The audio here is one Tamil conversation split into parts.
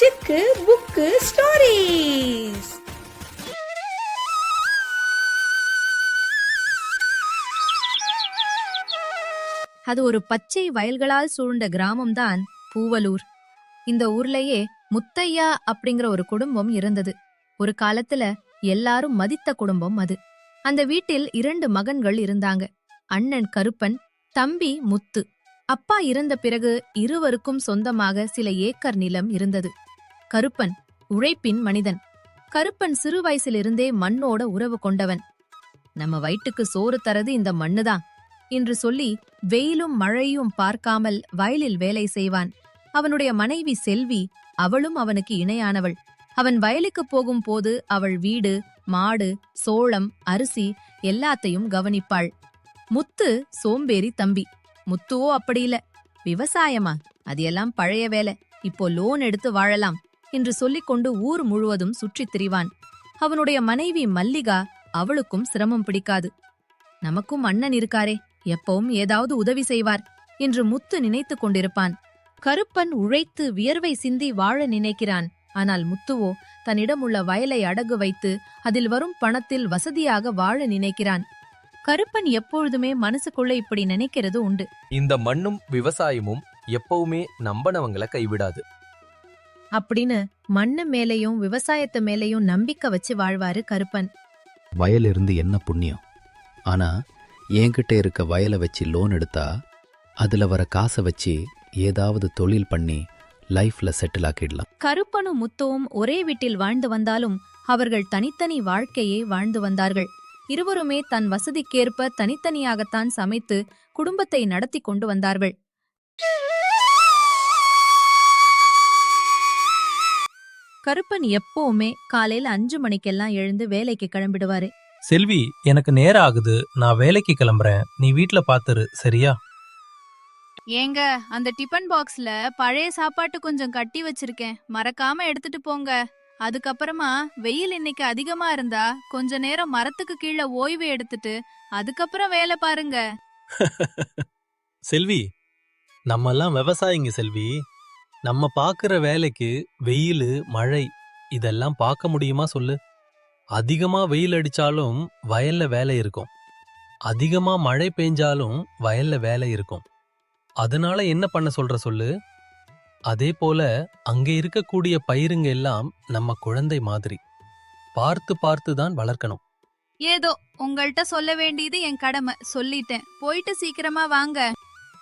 சிக்கு புக்கு ஸ்டோரிஸ் அது ஒரு பச்சை வயல்களால் சூழ்ந்த கிராமம்தான் பூவலூர். இந்த ஊர்லயே முத்தையா அப்படிங்கிற ஒரு குடும்பம் இருந்தது. ஒரு காலத்துல எல்லாரும் மதித்த குடும்பம் அது. அந்த வீட்டில் இரண்டு மகன்கள் இருந்தாங்க. அண்ணன் கருப்பன் தம்பி முத்து. அப்பா இறந்த பிறகு இருவருக்கும் சொந்தமாக சில ஏக்கர் நிலம் இருந்தது. கருப்பன் உழைப்பின் மனிதன். கருப்பன் சிறு வயசிலிருந்தே மண்ணோட உறவு கொண்டவன். நம்ம வயிற்றுக்கு சோறு தரது இந்த மண்ணுதான் என்று சொல்லி வெயிலும் மழையும் பார்க்காமல் வயலில் வேலை செய்வான். அவனுடைய மனைவி செல்வி அவளும் அவனுக்கு இணையானவள். அவன் வயலுக்கு போகும் போது அவள் வீடு மாடு சோளம் அரிசி எல்லாத்தையும் கவனிப்பாள். முத்து சோம்பேறி தம்பி. முத்துவோ அப்படி இல்ல. விவசாயமா? அது எல்லாம் பழைய வேலை. இப்போ லோன் எடுத்து வாழலாம். என்று சொல்லிக்கொண்டு ஊர் முழுவதும் சுற்றித் திரிவான். அவனுடைய மனைவி மல்லிகா அவளுக்கும் சிரமம் பிடிக்காது. நமக்கும் அண்ணன் இருக்காரே எப்பவும் ஏதாவது உதவி செய்வார் என்று முத்து நினைத்துக் கொண்டிருப்பான். கருப்பன் உழைத்து வியர்வை சிந்தி வாழ நினைக்கிறான். ஆனால் முத்துவோ தன்னிடமுள்ள வயலை அடகு வைத்து அதில் வரும் பணத்தில் வசதியாக வாழ நினைக்கிறான். கருப்பன் எப்பொழுதுமே மனசுக்குள்ள இப்படி நினைக்கிறது உண்டு. இந்த மண்ணும் விவசாயமும் எப்பவுமே நம்பனவங்கள கைவிடாது. அப்படின்னு மண்ணு மேலையும் விவசாயத்து மேலையும் நம்பிக்கை வச்சு வாழ்வாரு கருப்பன். வயலிருந்து என்ன புண்ணியம்? ஆனா என்கிட்ட இருக்க வயலை வச்சு லோன் எடுத்தா அதுல வர காசை வச்சு ஏதாவது தொழில் பண்ணி லைஃப்ல செட்டில் ஆக்கிடலாம். கருப்பனும் முத்துவும் ஒரே வீட்டில் வாழ்ந்து வந்தாலும் அவர்கள் தனித்தனி வாழ்க்கையே வாழ்ந்து வந்தார்கள். இருவருமே தன் வசதிக்கேற்ப தனித்தனியாகத்தான் சமைத்து குடும்பத்தை நடத்தி கொண்டு வந்தார்கள். கருப்பன் எப்பவுமே காலையில அஞ்சு மணிக்கெல்லாம் எழுந்து வேலைக்கு கிளம்பிடுவாரு. செல்வி எனக்கு நேரம் ஆகுது. நான் வேலைக்கு கிளம்புறேன். நீ வீட்ல பாத்துரு சரியா? ஏங்க அந்த டிபன் பாக்ஸ்ல பழைய சாப்பாட்டு கொஞ்சம் கட்டி வச்சிருக்கேன். மறக்காம எடுத்துட்டு போங்க. அதுக்கப்புறமா வெயில் இன்னைக்கு அதிகமா இருந்தா கொஞ்ச நேரம் மரத்துக்கு கீழே ஓய்வு எடுத்துட்டு அதுக்கப்புறம் வேலை பாருங்க. செல்வி நம்ம எல்லாம் விவசாயிங்க செல்வி. நம்ம பார்க்குற வேலைக்கு வெயில் மழை இதெல்லாம் பார்க்க முடியுமா சொல்லு? அதிகமா வெயில் அடிச்சாலும் வயல்ல வேலை இருக்கும். அதிகமா மழை பெஞ்சாலும் வயல்ல வேலை இருக்கும். அதனால என்ன பண்ண சொல்ற சொல்லு? அதே போல அங்கே இருக்கக்கூடிய பயிருங்க எல்லாம் நம்ம குழந்தை மாதிரி. பார்த்து பார்த்து தான் வளர்க்கணும். ஏதோ உங்கள்கிட்ட சொல்ல வேண்டியது என் கடமை. சொல்லிட்டேன். போயிட்டு சீக்கிரமா வாங்க.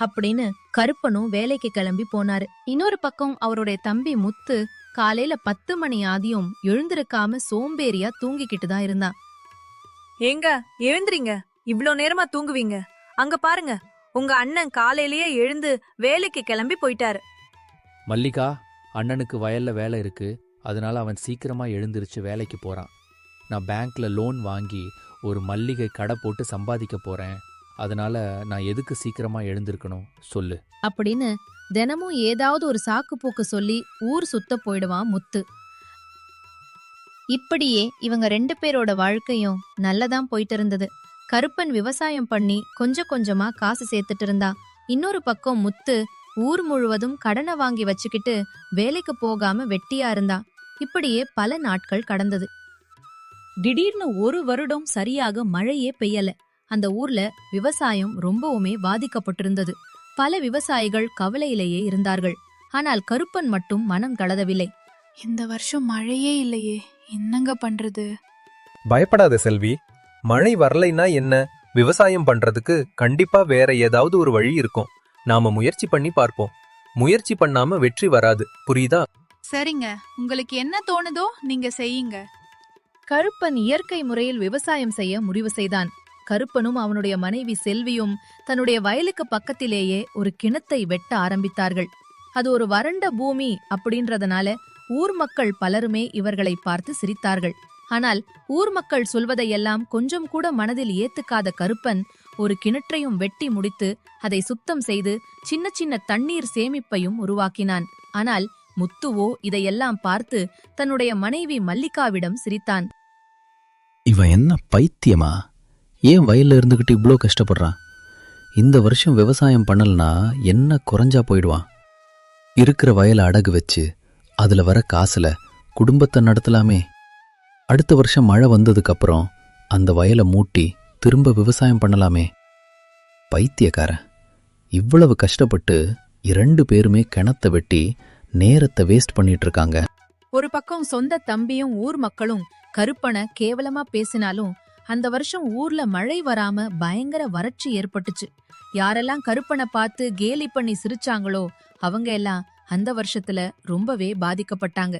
அப்படின்னு கருப்பனும் வேலைக்கு கிளம்பி போனாரு. இன்னொரு பக்கம் அவருடைய தம்பி முத்து காலையில பத்து மணி ஆதியும் எழுந்திருக்காம சோம்பேறியா தூங்கிக்கிட்டு தான் இருந்தான். ஏங்க எழுந்துறீங்க இவ்ளோ நேரமா தூங்குவீங்க. அங்க பாருங்க உங்க அண்ணன் காலையிலேயே எழுந்து வேலைக்கு கிளம்பி போயிட்டாரு. மல்லிகா அண்ணனுக்கு வயல்ல வேலை இருக்கு. அதனால அவன் சீக்கிரமா எழுந்திருச்சு வேலைக்கு போறான். நான் பேங்க்ல லோன் வாங்கி ஒரு மல்லிகை கடை போட்டு சம்பாதிக்க போறேன். அதனால நான் எதுக்கு சீக்கிரமா எழுந்திருக்கணும்? சொல்லு. அப்படின்னு தினமும் ஏதாவது ஒரு சாக்கு போக்கு சொல்லி ஊர் சுத்த போயிடுவான் முத்து. இப்படியே இவங்க ரெண்டு பேரோட வாழ்க்கையும் நல்லதான் போயிட்டு இருந்தது. கருப்பன் விவசாயம் பண்ணி கொஞ்சம் கொஞ்சமா காசு சேர்த்துட்டு இருந்தான். இன்னொரு பக்கம் முத்து ஊர் முழுவதும் கடனை வாங்கி வச்சுக்கிட்டு வேலைக்கு போகாம வெட்டியா இருந்தான். இப்படியே பல நாட்கள் கடந்தது. திடீர்னு ஒரு வருடம் சரியாக மழையே பெய்யல. அந்த ஊர்ல விவசாயம் ரொம்பவுமே பாதிக்கப்பட்டிருந்தது. பல விவசாயிகள் கவலையிலேயே இருந்தார்கள். ஆனால் கருப்பன் மட்டும் மனம் கலதவில்லை. இந்த வருஷம் மழையே இல்லையே என்னங்க பண்றது? பயப்படாத செல்வி. மழை வரலைன்னா என்ன? விவசாயம் பண்றதுக்கு கண்டிப்பா வேற ஏதாவது ஒரு வழி இருக்கும். நாம முயற்சி பண்ணி பார்ப்போம். முயற்சி பண்ணாம வெற்றி வராது. புரியுதா? சரிங்க. உங்களுக்கு என்ன தோணுதோ நீங்க செய்யுங்க. கருப்பன் இயற்கை முறையில் விவசாயம் செய்ய முடிவு செய்தான். கருப்பனும் அவனுடைய மனைவி செல்வியும் தன்னுடைய வயலுக்கு பக்கத்திலேயே ஒரு கிணத்தை வெட்ட ஆரம்பித்தார்கள். அது ஒரு வறண்ட பூமி அப்படின்றதனால ஊர் மக்கள் பலருமே இவர்களை பார்த்து சிரித்தார்கள். ஆனால் ஊர் மக்கள் சொல்வதையெல்லாம் கொஞ்சம் கூட மனதில் ஏத்துக்காத கருப்பன் ஒரு கிணற்றையும் வெட்டி முடித்து அதை சுத்தம் செய்து சின்ன சின்ன தண்ணீர் சேமிப்பையும் உருவாக்கினான். ஆனால் முத்துவோ இதையெல்லாம் பார்த்து தன்னுடைய மனைவி மல்லிகாவிடம் சிரித்தான். இவன் என்ன பைத்தியமா? ஏன் வயல்ல இருந்துகிட்டு இவ்வளோ கஷ்டப்படுறான்? இந்த வருஷம் விவசாயம் பண்ணலனா என்ன குறைஞ்சா போயிடுவான்? இருக்கிற வயலை அடகு வச்சு அதில் வர காசில் குடும்பத்தை நடத்தலாமே. அடுத்த வருஷம் மழை வந்ததுக்கப்புறம் அந்த வயலை மூட்டி திரும்ப விவசாயம் பண்ணலாமே. பைத்தியக்காரன். இவ்வளவு கஷ்டப்பட்டு இரண்டு பேருமே கிணத்தை வெட்டி நேரத்தை வேஸ்ட் பண்ணிட்டு இருக்காங்க. ஒரு பக்கம் சொந்த தம்பியும் ஊர் மக்களும் கருப்பனை கேவலமா பேசினாலும் அந்த வருஷம் ஊர்ல மழை வராம பயங்கர வறட்சி ஏற்பட்டுச்சு. யாரெல்லாம் கருப்பனை பார்த்து கேலி பண்ணி சிரிச்சாங்களோ அவங்க எல்லாம் அந்த வருஷத்துல ரொம்பவே பாதிக்கப்பட்டாங்க.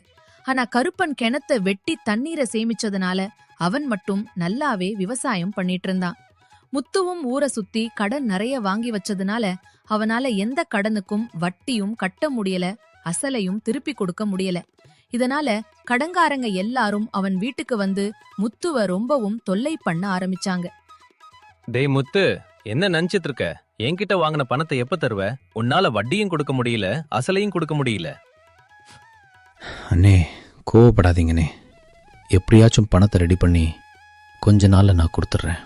ஆனா கருப்பன் கிணத்த வெட்டி தண்ணீரை சேமிச்சதுனால அவன் மட்டும் நல்லாவே விவசாயம் பண்ணிட்டு இருந்தான். முத்துவும் ஊரை சுத்தி கடன் நிறைய வாங்கி வச்சதுனால அவனால எந்த கடனுக்கும் வட்டியும் கட்ட முடியல அசலையும் திருப்பி கொடுக்க முடியல. இதனால கடங்காரங்க எல்லாரும் அவன் வீட்டுக்கு வந்து முத்துவ ரொம்பவும் தொல்லை பண்ண ஆரம்பிச்சாங்க. டேய் முத்து என்ன நினைச்சிட்டு இருக்க என்கிட்ட வாங்கின பணத்தை எப்ப தருவ? உன்னால வட்டியும் கொடுக்க முடியல அசலையும் கொடுக்க முடியல. அண்ணே கோவப்படாதீங்கண்ணே. எப்படியாச்சும் பணத்தை ரெடி பண்ணி கொஞ்ச நாள்ல நான் கொடுத்துட்றேன்.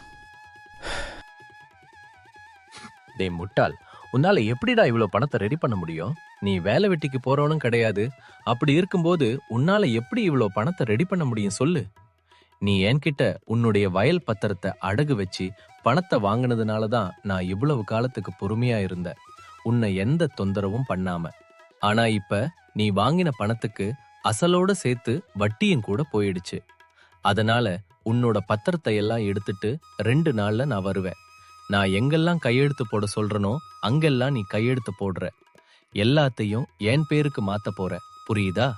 டேய் முட்டாள் உன்னால எப்படிடா இவ்ளோ பணத்தை ரெடி பண்ண முடியும்? நீ வேலை வெட்டிக்கு போறவனும் கிடையாது. அப்படி இருக்கும்போது உன்னால எப்படி இவ்வளோ பணத்தை ரெடி பண்ண முடியும் சொல்லு. நீ என்கிட்ட உன்னுடைய வயல் பத்திரத்தை அடகு வச்சு பணத்தை வாங்கினதுனால தான் நான் இவ்வளவு காலத்துக்கு பொறுமையா இருந்தேன் உன்னை எந்த தொந்தரவும் பண்ணாம. ஆனா இப்ப நீ வாங்கின பணத்துக்கு அசலோட சேர்த்து வட்டியும் கூட போயிடுச்சு. அதனால உன்னோட பத்திரத்தை எல்லாம் எடுத்துட்டு ரெண்டு நாள்ல நான் வருவேன். நான் எங்கெல்லாம் கையெழுத்து போட சொல்றனோ அங்கெல்லாம் நீ கையெழுத்து போடுற. எல்லாத்தையும் என் பேருக்கு மாத்த போற. புரியுதா?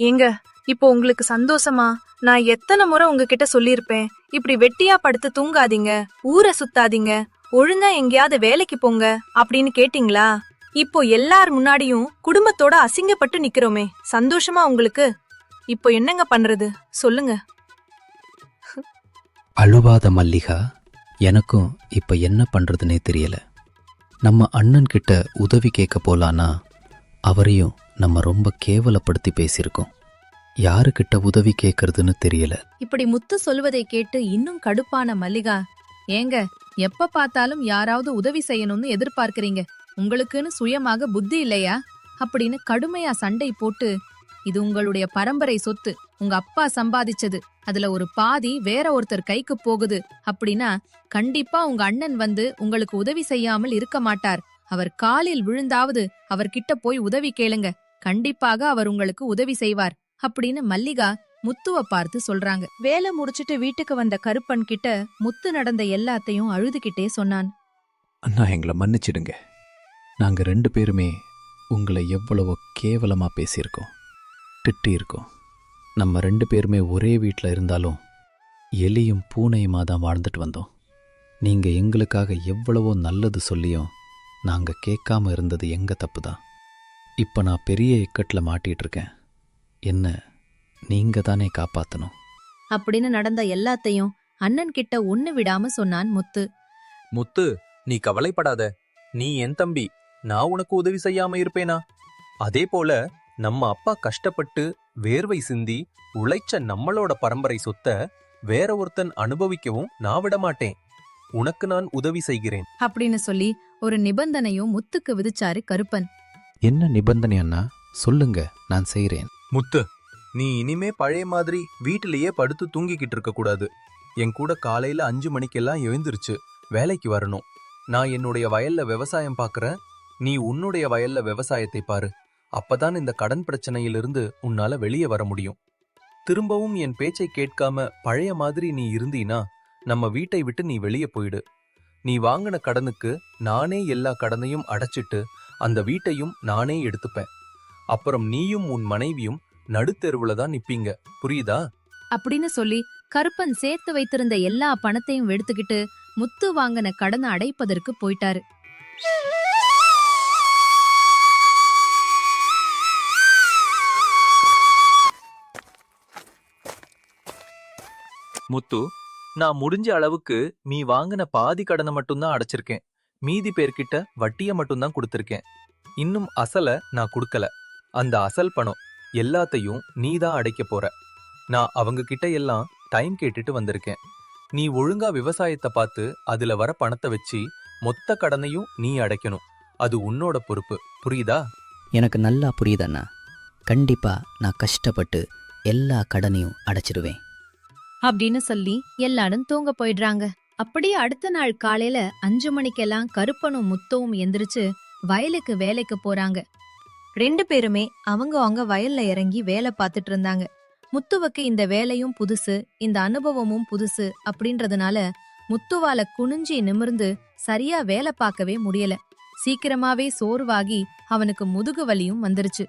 ஏங்க இப்போ உங்களுக்கு சந்தோஷமா? நான் எத்தனை முறை உங்ககிட்ட சொல்லியிருப்பேன். இப்படி வெட்டியா படுத்து தூங்காதீங்க. ஊரை சுத்தாதீங்க. ஒழுங்கா எங்கேயாவது வேலைக்கு போங்க அப்படின்னு கேட்டிங்களா? இப்போ எல்லார் முன்னாடியும் குடும்பத்தோட அசிங்கப்பட்டு நிக்கிறோமே. சந்தோஷமா உங்களுக்கு? இப்போ என்னங்க பண்றது? சொல்லுங்க. அழுவாத மல்லிகா எனக்கும் இப்போ என்ன பண்ணுறதுனே தெரியல. நம்ம அண்ணன் கிட்ட உதவி கேட்க போலானா அவரையும் நம்ம ரொம்ப கேவலப்படுத்தி பேசியிருக்கோம். யாருக்கிட்ட உதவி கேட்கறதுன்னு தெரியல. இப்படி முத்து சொல்வதை கேட்டு இன்னும் கடுப்பான மல்லிகா ஏங்க எப்ப பார்த்தாலும் யாராவது உதவி செய்யணும்னு எதிர்பார்க்கறீங்க. உங்களுக்குன்னு சுயமாக புத்தி இல்லையா? அப்படின்னு கடுமையா சண்டை போட்டு இது உங்களுடைய பரம்பரை சொத்து. உங்க அப்பா சம்பாதிச்சது. அதுல ஒரு பாதி வேற ஒருத்தர் கைக்கு போகுது அப்படின்னா கண்டிப்பா உங்க அண்ணன் வந்து உங்களுக்கு உதவி செய்யாமல் இருக்க மாட்டார். அவர் காலில் விழுந்தாவது அவர்கிட்ட போய் உதவி கேளுங்க. கண்டிப்பாக அவர் உங்களுக்கு உதவி செய்வார். அப்படின்னு மல்லிகா முத்துவ பார்த்து சொல்றாங்க. வேலை முடிச்சிட்டு வீட்டுக்கு வந்த கருப்பன் கிட்ட முத்து நடந்த எல்லாத்தையும் அழுதுகிட்டே சொன்னான். அண்ணா எங்களை மன்னிச்சிடுங்க. நாங்க ரெண்டு பேருமே உங்களை எவ்வளவோ கேவலமா பேசியிருக்கோம். திட்டியிருக்கோம். நம்ம ரெண்டு பேருமே ஒரே வீட்டில் இருந்தாலும் எலியும் பூனையுமா தான் வாழ்ந்துட்டு வந்தோம். நீங்க எங்களுக்காக எவ்வளவோ நல்லது சொல்லியும் நாங்க கேட்காம இருந்தது எங்க தப்பு தான் இப்போ நான் பெரிய இக்கட்டில் மாட்டிட்டு இருக்கேன் என்ன நீங்க தானே காப்பாத்தணும்? அப்படின்னு நடந்த எல்லாத்தையும் அண்ணன் கிட்ட ஒண்ணு விடாம சொன்னான் முத்து. முத்து நீ கவலைப்படாத. நீ என் தம்பி. நான் உனக்கு உதவி செய்யாம இருப்பேனா? அதே போல நம்ம அப்பா கஷ்டப்பட்டு வேர்வை சிந்தி உழைச்ச நம்மளோட பரம்பரை சொத்த வேற ஒருத்தன் அனுபவிக்கவும் நான் விட மாட்டேன். உனக்கு நான் உதவி செய்கிறேன். அப்படின்னு சொல்லி ஒரு நிபந்தனையும் முத்துக்கு விதிச்சாரு கருப்பன். என்ன நிபந்தனை அண்ணா? சொல்லுங்க நான் செய்கிறேன் முத்து நீ இனிமே பழைய மாதிரி வீட்டிலேயே படுத்து தூங்கிக்கிட்டு இருக்க கூடாது. என் கூட காலையில அஞ்சு மணிக்கெல்லாம் எழுந்திருச்சு வேலைக்கு வரணும். நான் என்னுடைய வயல்ல விவசாயம் பார்க்கறேன் நீ உன்னுடைய வயல்ல விவசாயத்தை பாரு. அப்பதான் இந்த கடன் பிரச்சனையிலிருந்து உன்னால வெளியே வர முடியும். திரும்பவும் என் பேச்சை கேட்காம பழைய மாதிரி நீ இருந்தீனா நம்ம வீட்டை விட்டு நீ வெளியே போயிடு. நீ வாங்கின கடனுக்கு நானே எல்லா கடனையும் அடைச்சிட்டு அந்த வீட்டையும் நானே எடுத்துப்பேன். அப்புறம் நீயும் உன் மனைவியும் நடுத்தெருவுல தான் நிப்பீங்க. புரியுதா? அப்படின்னு சொல்லி கருப்பன் சேர்த்து வைத்திருந்த எல்லா பணத்தையும் எடுத்துக்கிட்டு முத்து வாங்கின கடனை அடைப்பதற்கு போயிட்டாரு. முத்து நான் முடிஞ்ச அளவுக்கு நீ வாங்கின பாதி கடனை மட்டும்தான் அடைச்சிருக்கேன். மீதி பேர்கிட்ட வட்டியை மட்டும்தான் கொடுத்துருக்கேன். இன்னும் அசலை நான் கொடுக்கல. அந்த அசல் பணம் எல்லாத்தையும் நீ தான் அடைக்க போற. நான் அவங்க கிட்ட எல்லாம் டைம் கேட்டுட்டு வந்திருக்கேன். நீ ஒழுங்கா விவசாயத்தை பார்த்து அதுல வர பணத்தை வச்சு மொத்த கடனையும் நீ அடைக்கணும். அது உன்னோட பொறுப்பு. புரியுதா? எனக்கு நல்லா புரியுதண்ணா கண்டிப்பா நான் கஷ்டப்பட்டு எல்லா கடனையும் அடைச்சிடுவேன் அப்படின்னு சொல்லி எல்லாரும் தூங்க போயிடுறாங்க. அப்படியே அடுத்த நாள் காலையில அஞ்சு மணிக்கெல்லாம் கருப்பனும் முத்தவும் எந்திரிச்சு வயலுக்கு வேலைக்கு போறாங்க. ரெண்டு பேருமே அவங்க அவங்க வயல்ல இறங்கி வேலை பார்த்துட்டு இருந்தாங்க. முத்துவுக்கு இந்த வேலையும் புதுசு இந்த அனுபவமும் புதுசு அப்படின்றதுனால முத்துவால குனிஞ்சி நிமிர்ந்து சரியா வேலை பார்க்கவே முடியல. சீக்கிரமாவே சோர்வாகி அவனுக்கு முதுகு வலியும் வந்துருச்சு.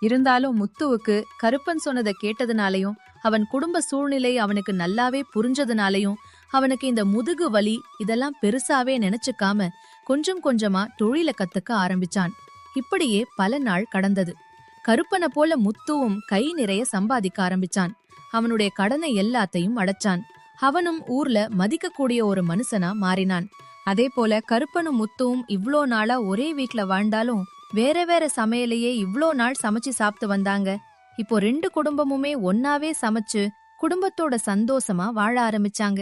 இருந்தாலும் முத்துவுக்கு கருப்பன் சொன்னதை கேட்டதுனாலையும் அவன் குடும்ப சூழ்நிலை அவனுக்கு நல்லாவே புரிஞ்சதுனாலையும் அவனுக்கு இந்த முதுகு வலி இதெல்லாம் பெருசாவே நினைச்சுக்காம கொஞ்சம் கொஞ்சமா தொழில கத்துக்க ஆரம்பிச்சான். இப்படியே பல நாள் கடந்தது. கருப்பனை போல முத்துவும் கை நிறைய சம்பாதிக்க ஆரம்பிச்சான். அவனுடைய கடனை எல்லாத்தையும் அடைச்சான். அவனும் ஊர்ல மதிக்கக்கூடிய ஒரு மனுஷனா மாறினான். அதே போல கருப்பனும் முத்துவும் இவ்ளோ நாளா ஒரே வீட்ல வாழ்ந்தாலும் வேற வேற சமையலையே இவ்ளோ நாள் சமைச்சு சாப்பிட்டு வந்தாங்க. இப்போ ரெண்டு குடும்பமுமே ஒன்னாவே சமைச்சு குடும்பத்தோட சந்தோஷமா வாழ ஆரம்பிச்சாங்க.